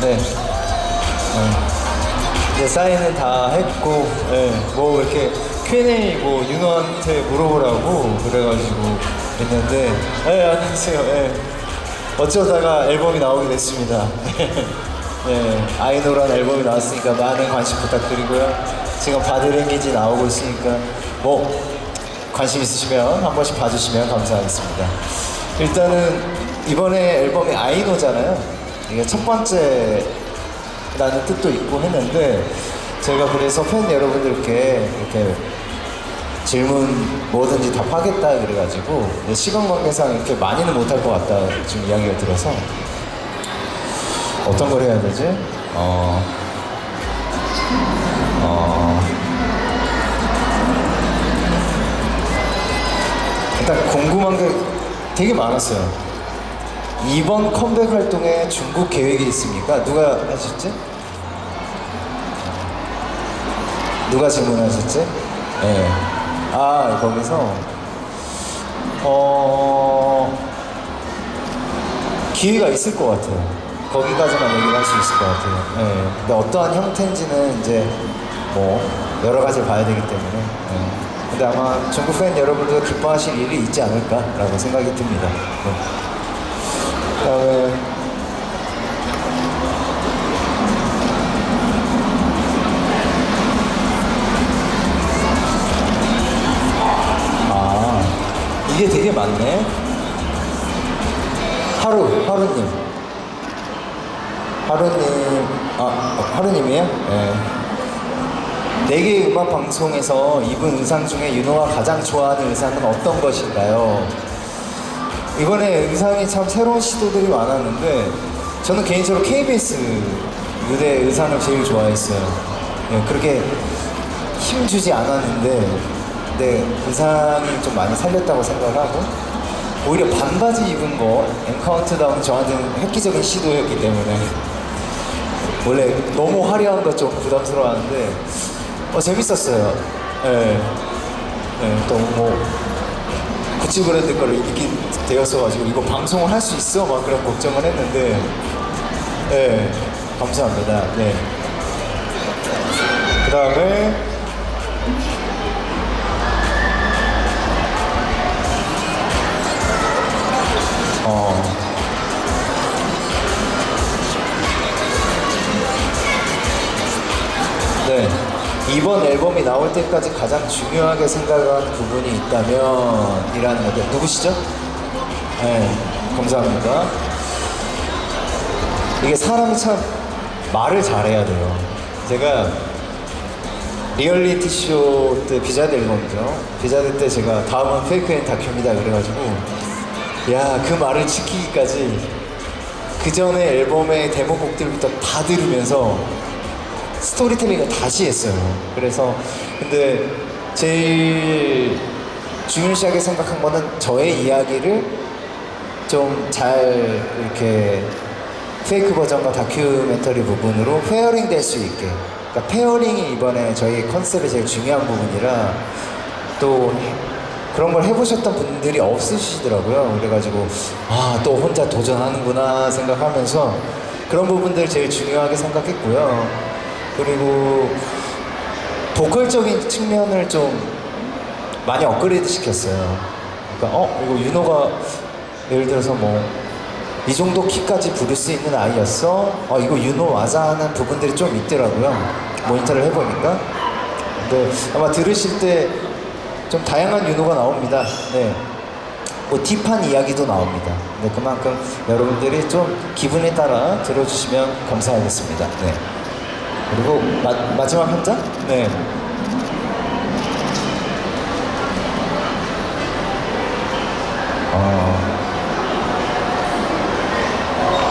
네. 네. 이제 사인은 다 했고, 네. 뭐 이렇게 Q&A 뭐 윤호한테 물어보라고 그래가지고 했는데, 네, 안녕하세요. 네. 어쩌다가 앨범이 나오게 됐습니다. 네, 아이노란 앨범이 나왔으니까 많은 관심 부탁드리고요. 지금 바드랭기지 나오고 있으니까 뭐 관심 있으시면 한 번씩 봐주시면 감사하겠습니다. 일단은 이번에 앨범이 아이노잖아요. 이게 첫 번째라는 뜻도 있고 했는데 제가 그래서 팬 여러분들께 이렇게 질문 뭐든지 답하겠다 그래가지고 시간 관계상 이렇게 많이는 못할 것 같다 지금 이야기가 들어서 어떤 걸 해야 되지? 어, 어, 일단 궁금한 게 되게 많았어요. 이번 컴백 활동에 중국 계획이 있습니까? 누가 하셨지? 누가 질문하셨지? 네. 아, 거기서, 어, 기회가 있을 것 같아요. 거기까지만 얘기를 할 수 있을 것 같아요. 네. 근데 어떠한 형태인지는 이제 뭐, 여러 가지를 봐야 되기 때문에. 네. 근데 아마 중국 팬 여러분들도 기뻐하실 일이 있지 않을까라고 생각이 듭니다. 네. 그 다음에, 아, 이게 되게 많네. 하루, 하루님. 하루님, 아, 어, 하루님이에요? 네. 네개 음악 방송에서 입은 의상 중에 윤호가 가장 좋아하는 의상은 어떤 것인가요? 이번에 의상이 참 새로운 시도들이 많았는데 저는 개인적으로 KBS 무대 의상을 제일 좋아했어요. 예, 그렇게 힘주지 않았는데 네, 의상이 좀 많이 살렸다고 생각하고 오히려 반바지 입은 거 엔카운트다운 저한테는 획기적인 시도였기 때문에 원래 너무 화려한 거 좀 부담스러웠는데 어, 재밌었어요. 예. 예, 또뭐 구찌 브랜드 거를 입게 되었어가지고 이거 방송을 할 수 있어? 막 그런 걱정을 했는데 예, 감사합니다. 네. 그 다음에 나올 때까지 가장 중요하게 생각한 부분이 있다면 이라는 건데 누구시죠? 네, 감사합니다. 이게 사람이 참 말을 잘해야 돼요. 제가 리얼리티 쇼 때 비자드 앨범이죠. 비자드 때 제가 다음은 페이크 앤 다큐입니다. 그래가지고 야 그 말을 지키기까지 그 전에 앨범의 데모곡들부터 다 들으면서 스토리텔링을 다시 했어요. 그래서 근데 제일 중요시하게 생각한 거는 저의 이야기를 좀 잘 이렇게 페이크 버전과 다큐멘터리 부분으로 페어링 될 수 있게. 그러니까 페어링이 이번에 저희 컨셉의 제일 중요한 부분이라 또 그런 걸 해보셨던 분들이 없으시더라고요. 그래가지고 아 또 혼자 도전하는구나 생각하면서 그런 부분들 제일 중요하게 생각했고요. 그리고 보컬적인 측면을 좀 많이 업그레이드 시켰어요. 그러니까 어 이거 윤호가 예를 들어서 뭐 이 정도 키까지 부를 수 있는 아이였어. 어 이거 윤호 맞아 하는 부분들이 좀 있더라고요. 모니터를 해보니까. 근데 아마 들으실 때 좀 다양한 윤호가 나옵니다. 네. 뭐 딥한 이야기도 나옵니다. 네, 그만큼 여러분들이 좀 기분에 따라 들어주시면 감사하겠습니다. 네. 그리고 마, 마지막 한 장? 네. 어.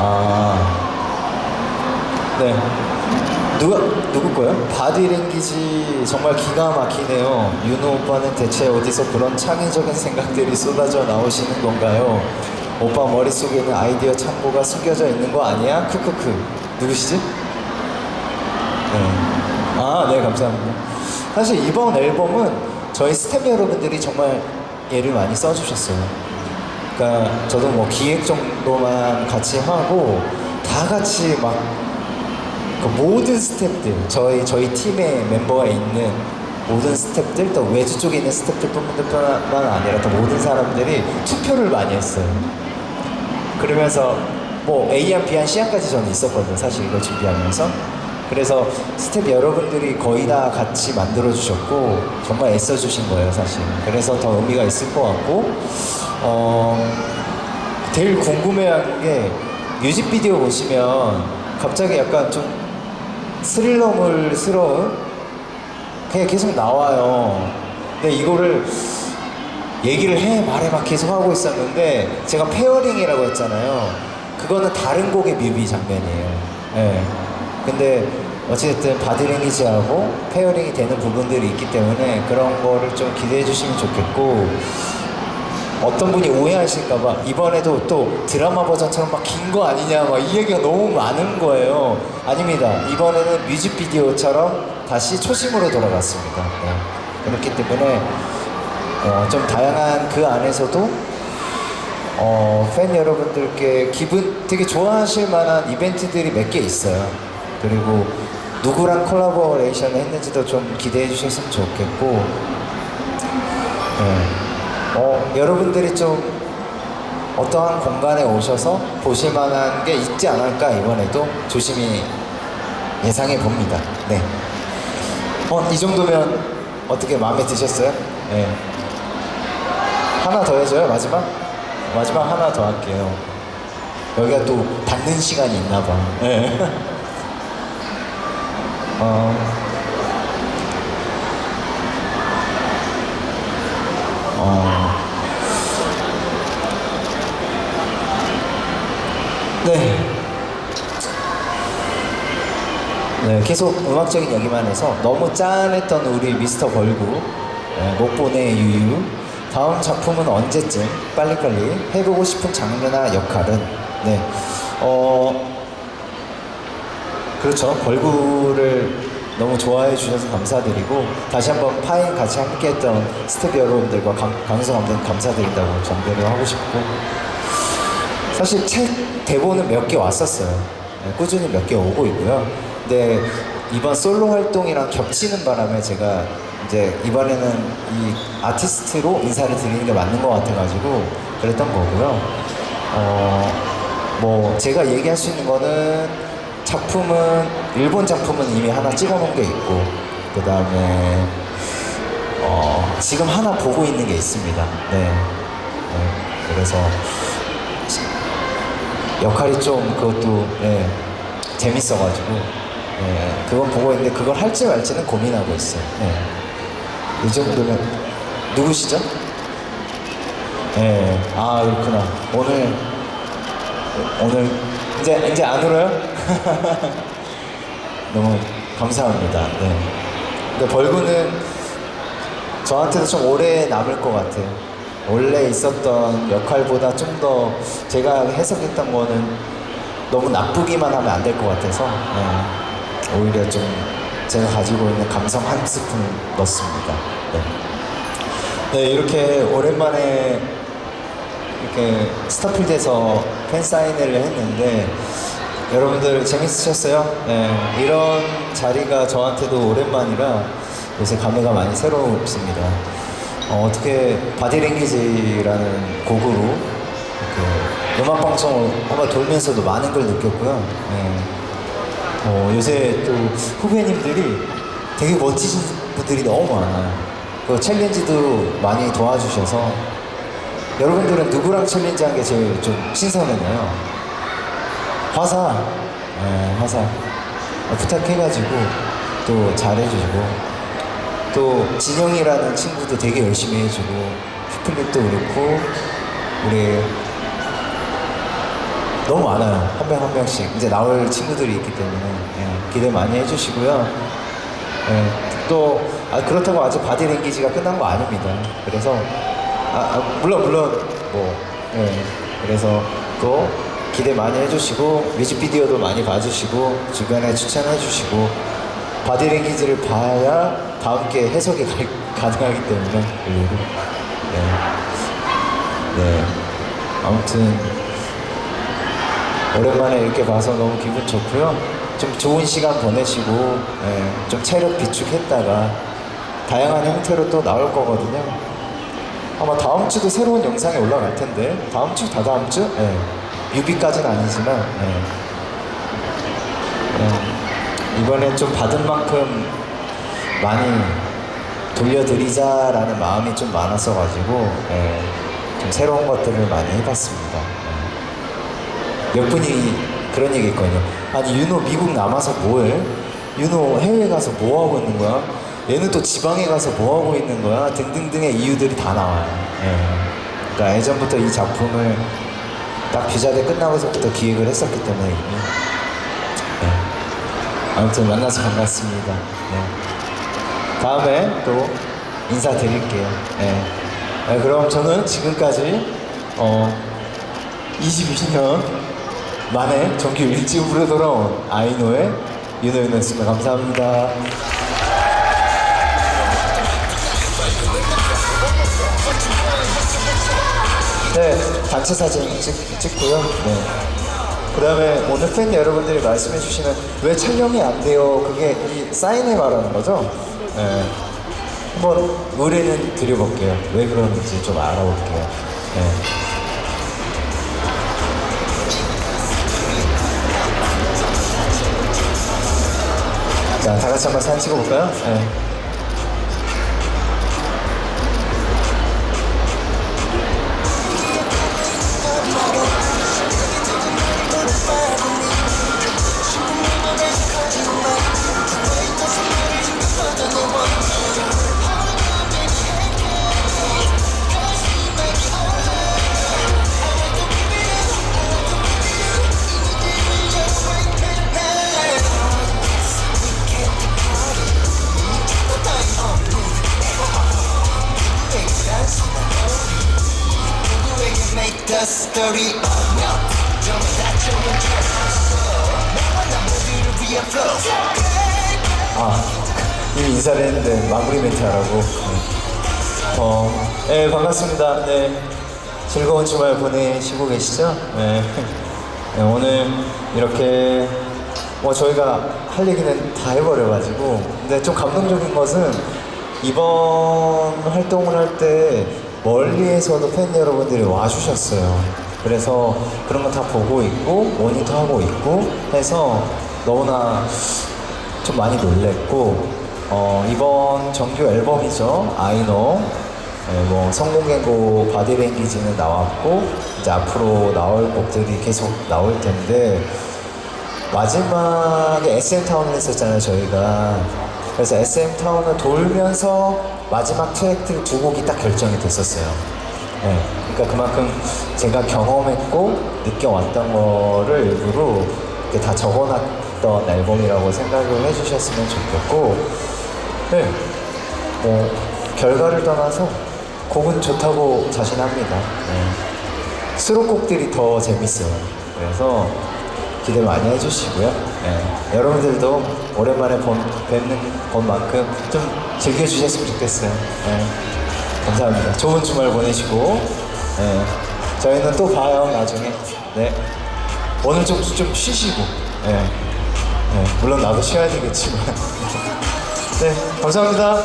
아. 네. 누가, 누구 거요? 바디랭귀지 정말 기가 막히네요. 윤호 오빠는 대체 어디서 그런 창의적인 생각들이 쏟아져 나오시는 건가요? 오빠 머릿속에는 아이디어 창고가 숨겨져 있는 거 아니야? 크크크. 누구시지? 네. 아, 네, 감사합니다. 사실 이번 앨범은 저희 스태프 여러분들이 정말 애를 많이 써주셨어요. 그러니까 저도 뭐 기획 정도만 같이 하고 다 같이 막 그 모든 스태프들 저희 저희 팀의 멤버가 있는 모든 스태프들 또 외주 쪽에 있는 스태프들뿐만 아니라 또 모든 사람들이 투표를 많이 했어요. 그러면서 뭐 A안 B안 C안까지 저는 있었거든요. 사실 이걸 준비하면서. 그래서 스텝 여러분들이 거의 다 같이 만들어 주셨고 정말 애써 주신 거예요, 사실. 그래서 더 의미가 있을 것 같고 어 제일 궁금해하는 게 뮤직비디오 보시면 갑자기 약간 좀 스릴러물스러운 그냥 계속 나와요. 근데 이거를 얘기를 해 말해 막 계속 하고 있었는데 제가 페어링이라고 했잖아요. 그거는 다른 곡의 뮤비 장면이에요. 예. 근데 어찌됐든 바디랭귀지하고 페어링이 되는 부분들이 있기 때문에 그런 거를 좀 기대해 주시면 좋겠고 어떤 분이 오해하실까봐 이번에도 또 드라마 버전처럼 막 긴 거 아니냐 막 이 얘기가 너무 많은 거예요. 아닙니다. 이번에는 뮤직비디오처럼 다시 초심으로 돌아갔습니다. 네. 그렇기 때문에 어, 좀 다양한 그 안에서도 어, 팬 여러분들께 기분 되게 좋아하실 만한 이벤트들이 몇 개 있어요. 그리고 누구랑 콜라보레이션을 했는지도 좀 기대해 주셨으면 좋겠고, 네. 어, 여러분들이 좀 어떠한 공간에 오셔서 보실 만한 게 있지 않을까 이번에도 조심히 예상해 봅니다. 네. 어, 이 정도면 어떻게 마음에 드셨어요? 네. 하나 더 해줘요, 마지막? 마지막 하나 더 할게요. 여기가 또 받는 시간이 있나 봐. 네. 어, 어, 네. 네, 계속 음악적인 얘기만 해서 너무 짠했던 우리 미스터 걸구, 네, 목보내 유유. 다음 작품은 언제쯤? 빨리빨리 해보고 싶은 장르나 역할은? 네, 어, 그렇죠. 걸구를 너무 좋아해 주셔서 감사드리고 다시 한번 파인 같이 함께했던 스태프 여러분들과 강, 강성 감독님 감사드린다고 전달을 하고 싶고 사실 책 대본은 몇 개 왔었어요. 네, 꾸준히 몇 개 오고 있고요. 근데 이번 솔로 활동이랑 겹치는 바람에 제가 이제 이번에는 이 아티스트로 인사를 드리는 게 맞는 것 같아가지고 그랬던 거고요. 어, 뭐 제가 얘기할 수 있는 거는 작품은 일본 작품은 이미 하나 찍어놓은 게 있고 그 다음에 어, 지금 하나 보고 있는 게 있습니다. 네. 네. 그래서 역할이 좀 그것도 예, 재밌어가지고 예, 그건 보고 있는데 그걸 할지 말지는 고민하고 있어요. 예. 이 정도면 누구시죠? 예, 아 그렇구나. 오늘 오늘 이제 이제 안 울어요? 너무 감사합니다. 네. 근데 벌구는 저한테도 좀 오래 남을 것 같아요. 원래 있었던 역할보다 좀 더 제가 해석했던 거는 너무 나쁘기만 하면 안 될 것 같아서 네. 오히려 좀 제가 가지고 있는 감성 한 스푼 넣습니다. 네. 네, 이렇게 오랜만에 이렇게 스타필드에서 팬 사인회를 했는데 여러분들 재밌으셨어요? 네, 이런 자리가 저한테도 오랜만이라 요새 감회가 많이 새롭습니다. 어, 떻게 바디랭귀지라는 곡으로 이렇게 음악 방송을 한번 돌면서도 많은 걸 느꼈고요. 네. 어, 요새 또 후배님들이 되게 멋지신 분들이 너무 많아요. 그 챌린지도 많이 도와주셔서 여러분들은 누구랑 챌린지 한 게 제일 좀 신선했나요? 화사, 네, 화사. 어, 부탁해가지고 또 잘해주시고 또 진영이라는 친구도 되게 열심히 해주고 휘플립도 그렇고 우리 너무 많아요. 한 명 한 명씩. 이제 나올 친구들이 있기 때문에 예, 기대 많이 해주시고요. 예, 또 아, 그렇다고 아직 바디랭귀지가 끝난 거 아닙니다. 그래서 아, 아, 물론 물론 뭐 예, 그래서 또 기대 많이 해주시고 뮤직비디오도 많이 봐주시고 주변에 추천해주시고 바디랭귀지를 봐야 다음 게 해석이 가, 능하기 때문에 네. 네 아무튼 오랜만에 이렇게 봐서 너무 기분 좋고요 좀 좋은 시간 보내시고 네. 좀 체력 비축했다가 다양한 형태로 또 나올 거거든요 아마 다음 주도 새로운 영상이 올라갈 텐데 다음 주 다다음 주 네. 6위까지는 아니지만 네. 네. 이번에 좀 받은 만큼 많이 돌려드리자라는 마음이 좀 많았어 가지고 네. 좀 새로운 것들을 많이 해봤습니다. 네. 몇 분이 그런 얘기 했거든요. 아니 윤호 미국 남아서 뭐해? 윤호 해외 가서 뭐 하고 있는 거야? 얘는 또 지방에 가서 뭐 하고 있는 거야? 등등등의 이유들이 다 나와요. 예. 그러니까 예전부터 이 작품을 딱 비자대 끝나고서부터 기획을 했었기 때문에. 예. 아무튼 만나서 반갑습니다. 네. 다음에 또 인사드릴게요. 예. 예, 그럼 저는 지금까지 어, 22년 만에 정규 1집으로 돌아온 아이노의 윤호윤호였습니다. 감사합니다. 네, 단체 사진 찍, 찍고요. 네. 그 다음에 오늘 팬 여러분들이 말씀해 주시는 왜 촬영이 안 돼요? 그게 이 사인을 말하는 거죠? 네. 한번 의뢰는 드려볼게요. 왜 그러는지 좀 알아볼게요. 네. 자, 다 같이 한번 사진 찍어볼까요? 네. 인사를 했는데 마무리 멘트 하라고. 네. 어, 네, 반갑습니다. 네. 즐거운 주말 보내시고 계시죠? 네. 네, 오늘 이렇게 뭐 저희가 할 얘기는 다 해버려가지고 근데 좀 감동적인 것은 이번 활동을 할 때 멀리에서도 팬 여러분들이 와주셨어요. 그래서 그런 거 다 보고 있고 모니터하고 있고 해서 너무나 좀 많이 놀랬고 어, 이번 정규 앨범이죠. 아이노 네, 뭐 성공행고 바디랭귀지는 나왔고 이제 앞으로 나올 곡들이 계속 나올 텐데 마지막에 SM 타운을 했었잖아요 저희가. 그래서 SM 타운을 돌면서 마지막 트랙들 두 곡이 딱 결정이 됐었어요. 네, 그러니까 그만큼 제가 경험했고 느껴왔던 거를 일부러 다 적어놨던 앨범이라고 생각을 해주셨으면 좋겠고, 네, 뭐 결과를 떠나서 곡은 좋다고 자신합니다. 네. 수록곡들이 더 재밌어요. 그래서 기대 많이 해주시고요. 네. 여러분들도 오랜만에 본, 뵙는 것만큼 좀 즐겨주셨으면 좋겠어요. 네. 감사합니다. 좋은 주말 보내시고, 네. 저희는 또 봐요, 나중에. 네. 오늘 좀, 좀 쉬시고, 네. 네. 물론 나도 쉬어야 되겠지만. 네. 감사합니다.